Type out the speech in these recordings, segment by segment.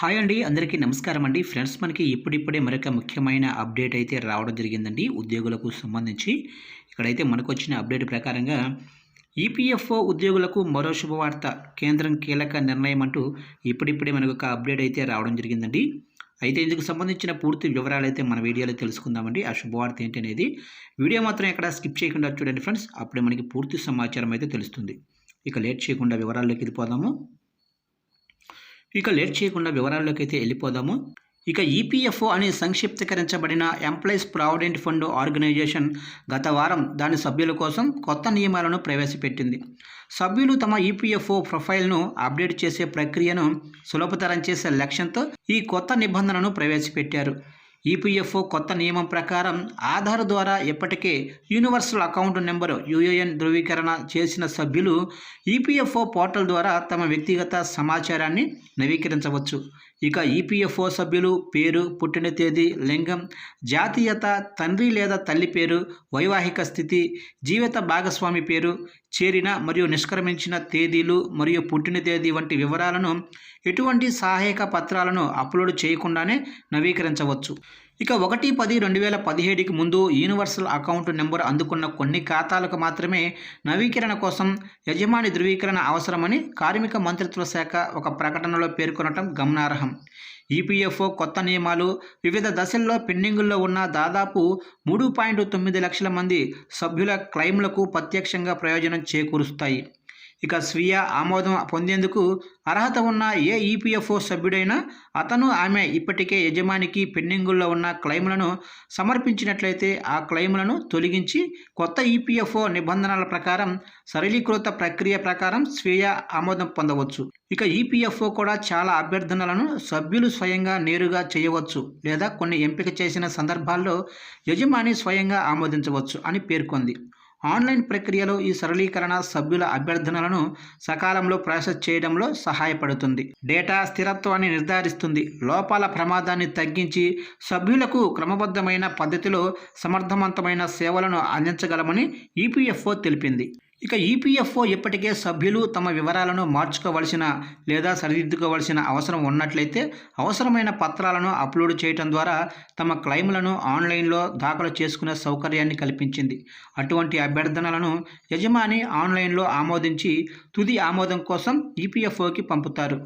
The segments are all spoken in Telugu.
హాయ్ అండి అందరికీ నమస్కారం అండి. ఫ్రెండ్స్ మనకి ఇప్పుడిప్పుడే మరొక ముఖ్యమైన అప్డేట్ అయితే రావడం జరిగిందండి. ఉద్యోగులకు సంబంధించి ఇక్కడైతే మనకు వచ్చిన అప్డేట్ ప్రకారంగా ఈపీఎఫ్ఓ ఉద్యోగులకు మరో శుభవార్త కేంద్రం కీలక నిర్ణయం అంటూ ఇప్పుడిప్పుడే మనకు ఒక అప్డేట్ అయితే రావడం జరిగిందండి. అయితే ఇందుకు సంబంధించిన పూర్తి వివరాలు అయితే మన వీడియోలో తెలుసుకుందామండి. ఆ శుభవార్త ఏంటి అనేది వీడియో మాత్రం ఎక్కడ స్కిప్ చేయకుండా చూడండి ఫ్రెండ్స్. అప్పుడే మనకి పూర్తి సమాచారం అయితే తెలుస్తుంది. ఇక లేట్ చేయకుండా వివరాల్లోకి వెళ్ళిపోదాము. ఇక లేట్ చేయకుండా వివరాల్లోకి అయితే వెళ్ళిపోదాము. ఇక ఈపీఎఫ్ఓ అని సంక్షిప్తీకరించబడిన ఎంప్లాయీస్ ప్రావిడెంట్ ఫండ్ ఆర్గనైజేషన్ గత వారం దాని సభ్యుల కోసం కొత్త నియమాలను ప్రవేశపెట్టింది. సభ్యులు తమ ఈపీఎఫ్ఓ ప్రొఫైల్ను అప్డేట్ చేసే ప్రక్రియను సులభతరం చేసే లక్ష్యంతో ఈ కొత్త నిబంధనను ప్రవేశపెట్టారు. ఈపీఎఫ్ఓ కొత్త నియమం ప్రకారం ఆధార్ ద్వారా ఇప్పటికే యూనివర్సల్ అకౌంట్ నెంబర్ యూఏఎన్ ధృవీకరణ చేసిన సభ్యులు ఈపీఎఫ్ఓ పోర్టల్ ద్వారా తమ వ్యక్తిగత సమాచారాన్ని నవీకరించవచ్చు. ఇక ఈపీఎఫ్ఓ సభ్యులు పేరు పుట్టిన తేదీ లింగం జాతీయత తండ్రి లేదా తల్లి పేరు వైవాహిక స్థితి జీవిత భాగస్వామి పేరు చేరిన మరియు నిష్క్రమించిన తేదీలు మరియు పుట్టిన తేదీ వంటి వివరాలను ఎటువంటి సహాయక పత్రాలను అప్లోడ్ చేయకుండానే నవీకరించవచ్చు. ఇక ఒకటి పది రెండు వేల పదిహేడుకి ముందు యూనివర్సల్ అకౌంట్ నెంబర్ అందుకున్న కొన్ని ఖాతాలకు మాత్రమే నవీకరణ కోసం యజమాని ధృవీకరణ అవసరమని కార్మిక మంత్రిత్వ శాఖ ఒక ప్రకటనలో పేర్కొనటం గమనార్హం. ఈపీఎఫ్ఓ కొత్త నియమాలు. వివిధ దశల్లో పెండింగుల్లో ఉన్న దాదాపు మూడు పాయింట్ తొమ్మిది లక్షల మంది సభ్యుల క్లెయిమ్లకు ప్రత్యక్షంగా ప్రయోజనం చేకూరుస్తాయి. ఇక స్వీయ ఆమోదం పొందేందుకు అర్హత ఉన్న ఏ ఈపీఎఫ్ఓ సభ్యుడైనా అతను ఆమె ఇప్పటికే యజమానికి పెండింగుల్లో ఉన్న క్లెయిమ్లను సమర్పించినట్లయితే ఆ క్లెయిమ్లను తొలగించి కొత్త ఈపీఎఫ్ఓ నిబంధనల ప్రకారం సరళీకృత ప్రక్రియ ప్రకారం స్వీయ ఆమోదం పొందవచ్చు. ఇక ఈపీఎఫ్ఓ కూడా చాలా అభ్యర్థనలను సభ్యులు స్వయంగా నేరుగా చేయవచ్చు లేదా కొన్ని ఎంపిక చేసిన సందర్భాల్లో యజమాని స్వయంగా ఆమోదించవచ్చు అని పేర్కొంది. ఆన్లైన్ ప్రక్రియలో ఈ సరళీకరణ సభ్యుల అభ్యర్థనలను సకాలంలో ప్రాసెస్ చేయడంలో సహాయపడుతుంది. డేటా స్థిరత్వాన్ని నిర్ధారిస్తుంది. లోపాల ప్రమాదాన్ని తగ్గించి సభ్యులకు క్రమబద్ధమైన పద్ధతిలో సమర్థవంతమైన సేవలను అందించగలమని ఈపీఎఫ్ఓ తెలిపింది. ఇక ఈపీఎఫ్ఓ ఇప్పటికే సభ్యులు తమ వివరాలను మార్చుకోవలసిన లేదా సరిదిద్దుకోవలసిన అవసరం ఉన్నట్లయితే అవసరమైన పత్రాలను అప్లోడ్ చేయడం ద్వారా తమ క్లెయిమ్లను ఆన్లైన్లో దాఖలు చేసుకునే సౌకర్యాన్ని కల్పించింది. అటువంటి అభ్యర్థనలను యజమాని ఆన్లైన్లో ఆమోదించి తుది ఆమోదం కోసం ఈపీఎఫ్ఓకి పంపుతారు.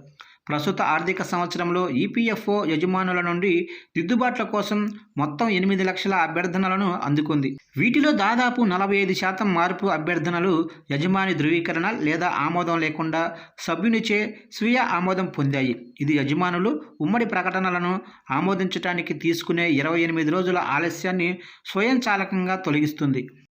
ప్రస్తుత ఆర్థిక సంవత్సరంలో ఈపీఎఫ్ఓ యజమానుల నుండి దిద్దుబాట్ల కోసం మొత్తం ఎనిమిది లక్షల అభ్యర్థనలను అందుకుంది. వీటిలో దాదాపు నలభై ఐదు శాతం మార్పు అభ్యర్థనలు యజమాని ధృవీకరణ లేదా ఆమోదం లేకుండా సభ్యునిచే స్వీయ ఆమోదం పొందాయి. ఇది యజమానులు ఉమ్మడి ప్రకటనలను ఆమోదించడానికి తీసుకునే ఇరవై ఎనిమిది రోజుల ఆలస్యాన్ని స్వయంచాలకంగా తొలగిస్తుంది.